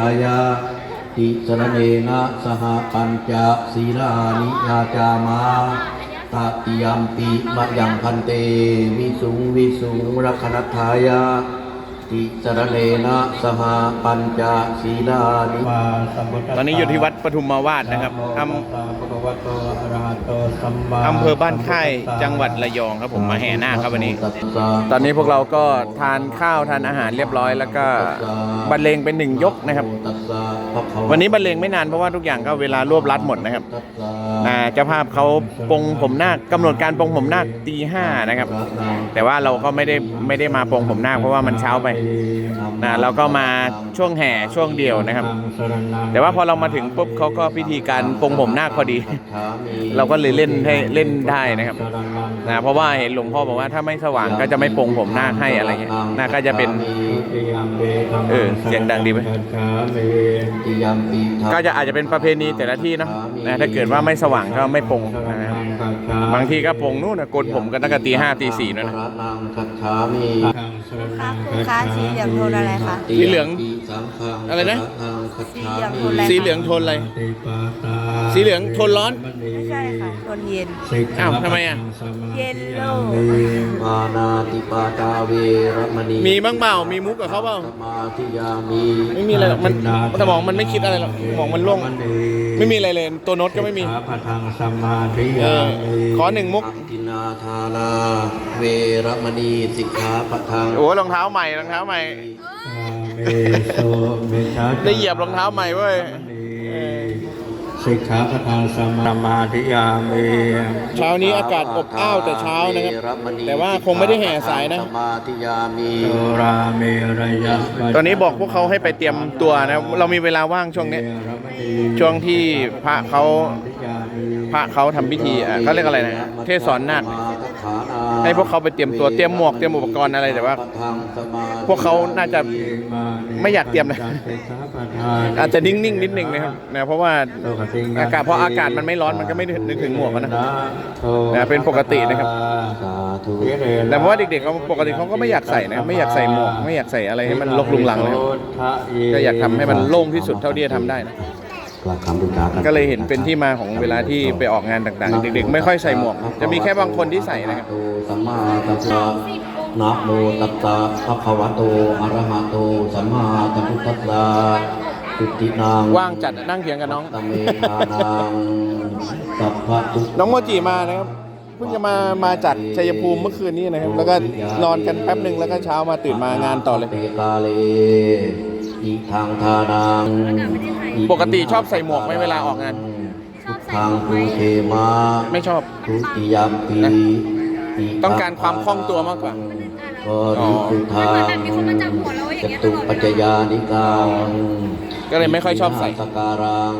กายาติสรเนนะสหปัญจศีลานิยาจามาตติยมปิมะยังพันเต วิสุงวิสุงรักนัทายา ติสรเนนะสหปัญจศีลานิตอนนี้อยู่ที่วัดปทุมมาวาดนะครับอำอำเภอบ้านค่ายจังหวัดระยองครับผมมาแห่นาคครับวันนี้ ตอนนี้พวกเราก็ทานข้าวทานอาหารเรียบร้อย แล้วก็บรรเลงเป็นหนึ่งยกนะครับ วันนี้บรรเลงไม่นานเพราะว่าทุกอย่างก็เวลารวบรัดหมดนะครับอ่าเจ้าภาพเขาปรงผมนาคกำหนดการปรงผมนาคตีห้านะครับ แต่ว่าเราก็ไม่ได้ไม่ได้มาปรงผมนาคเพราะว่ามันเช้าไปนะเราก็มาช่วงแห่ช่วงเดียวนะครับ แต่ว่าพอเรามาถึงปุ๊บเขาก็พิธีการปรงผมนาคพอดี เราก็เลยเล่นให้เล่นได้นะครับนะเพราะว่าเห็นหลวงพ่อบอกว่าถ้าไม่สว่างก็จะไม่ปรงผมนาคให้อะไรเงี้ยนาคก็จะเป็นเออเสียงดังดีไหมก็จะอาจจะเป็นประเพณีแต่ละที่เนาะนะถ้าเกิดว่าไม่สว่างก็ไม่ปรงนะครับ บางทีก็ปรงนู่นนะโกนผมกันตั้งแต่ตีห้าตีสี่นั่นนะค่ะสีเหลืองโทนอะไรคะ สีเหลือง อะไรนะ สีเหลืองโทนอะไร สีเหลืองโทนอะไรสีเหลืองโทนร้อน ไม่ใช่ค่ะโทนเย็น อ้าวทำไมอะ เย็นโลมานาติปาตาเวรมณีมีบ้างเปล่ามีมุกกับเขาเปล่า สมาธิยามีไม่มีอะไรหรอกมันสมองมันไม่คิดอะไรหรอกสมองมันโล่ง ไม่มีอะไรเลย ตัวโน้ตก็ไม่มีพระทางสมาธิเอยาอมิขอหนึ่งมุก อังกินาทาราเวรมณีสิกขาปะทังโอ้รองเท้าใหม่รองเท้าใหม่เมโสเมชาได้เหยียบรองเท้าใหม่เว้ย สิกขาพระทางสมาธิยามิเช้านี้อากาศอบอ้าวแต่เช้านะครับ แต่ว่าคงไม่ได้แห่สายนะสมาธิยามีโสราเมระยะตอนนี้บอกพวกเขาให้ไปเตรียมตัวนะเรามีเวลาว่างช่วงนี้ ช่วงที่พระเขาพระเขาทำพิธีอะเขาเรียกอะไรนะเทศสอนนาคให้ พวกเขาไปเตรียมตัวเตรียมหมวกเตรียมอุปกรณ์อะไรแต่ว่า พวกเขาน่าจะไม่อยากเตรียมนะอาจจะนิ่งๆนิดนึงนะครับนะเพราะว่าอากาศเพราะอากาศมันไม่ร้อนมันก็ไม่นึกถึงหมวกนะนะเป็นปกตินะครับแต่เพราะว่าเด็กๆเขาปกติเขาก็ไม่อยากใส่นะไม่อยากใส่หมวกไม่อยากใส่อะไรให้มันลกลุงลังนะครับก็อยากทำให้มันโล่งที่สุดเท่าที่จะทำได้นะ กลับคำบูชากันก็เลยเห็นเป็นที่มาของเวลาที่ไปออกงานต่างๆ เด็กๆ ไม่ค่อยใส่หมวก จะมีแค่บางคนที่ใส่นะครับสัมมาสัมพุทธัสสะนะโมตัสสะภะคะวะโตอะระหะโตสัมมาสัมพุทธัสสะสุตินางว่างจัดนั่งเถียงกับน้องตเมธานังสัพพะทุกน้องโมจิมานะครับเพิ่งจะมามาจากชัยภูมิเมื่อคืนนี้นะครับ แล้วก็นอนกันแป๊บหนึ่งแล้วก็เช้ามาตื่นมางานต่อเลยเตกาเลอีทางทานังปกติชอบใส่หมวกไหมเวลาออกงานทุกทางภูเทมาไม่ชอบ ทุติยมปีนะอิต้องการความคล่องตัวมากกว่าบริสุทธามันแบบมีคนมาจับหัวเราอย่างจเงี้ยตุปัจจยานิกังก็เลยไม่ค่อยชอบใส่สการัง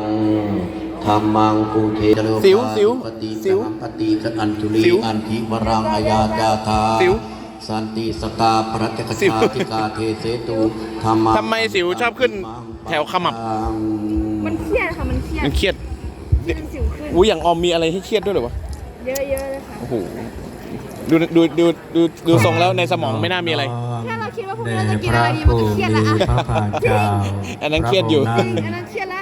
ธรรมังภูเทสิวสิวปฏิสิวปฏิกอัญจุลีสิวอันทิวรังอายาจาธา สิว สันติสกาปรัจจคสิว ชาติกาเทเสตุธรรมังทำไมสิวชอบขึ้นแถวขมับ มันเครียดค่ะ มันเครียดมันเครียดมันสิวขึ้น อุ้ยอย่างออมมีอะไรให้เครียดด้วยเหรอวะ เยอะๆเลยค่ะ โอ้โห ดูดูดูดูดูทรงแล้วในสมองไม่น่ามีอะไรถ้าเราคิดว่าพวกแด่เราจะพกินระอะไรดีมันผู้ก็เครียดมีละอะพระภาคเจ้าอันนั้นเครียดอยู่พะงค์อันนั้นเครียดละ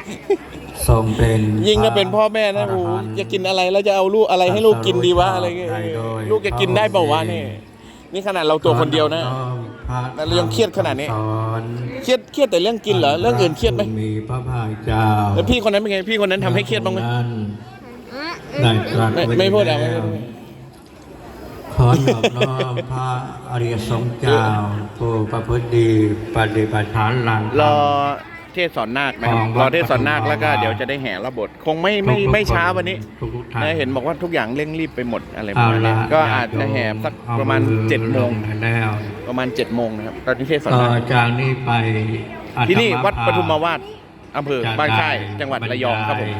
ทรงเป็นยิ่งถ้าเป็นพ่อแม่นะโอ้โหจะกินอะไรแล้วจะเอาลูกอะไรให้ลูกกินดีวะอะไรเงี้ยลูกจะกินได้เปล่าวะนี่ นี่ขนาดเราตัวคนเดียวนะแต่เรายังเครียดขนาดนี้สอนเครียดเครียดแต่เรื่องกินเหรอ เรื่องอื่นเครียดไหมมีพระภาคเจ้าแล้วพี่คนนั้นเป็นไง พี่คนนั้นทำให้เครียดบ้างไหมนั้นอะเอได้อตรัสไม่ว้ไม่พูดอะแล้วไม่พูดขอนอบน้อมพระอริยสงฆ์เจ้าผู้ประพฤติดีปฏิบัติฐานหลังธรรรอม เทศสอนนาคนะครับของรอเทศสอนนาคแล้วก็เดี๋ยวจะได้แห่ระบท คงไม่ไม่ไม่ช้าวันนี้ทุกๆท่านนะเห็นบอกว่าทุกอย่างเร่งรีบไปหมดอะไรประมาณนี้เละก็อาจจะแห่สักประมาณอเจ็ดโมงลแล้วประมาณเจ็ดโมงนะครับตอนนี้เทศสอนต่อนาคจากนี้ไปอาตมาที่นี่วัดปทุมภมาวาดอำเภอบ้านค่ายจังหวัดระยองครับผม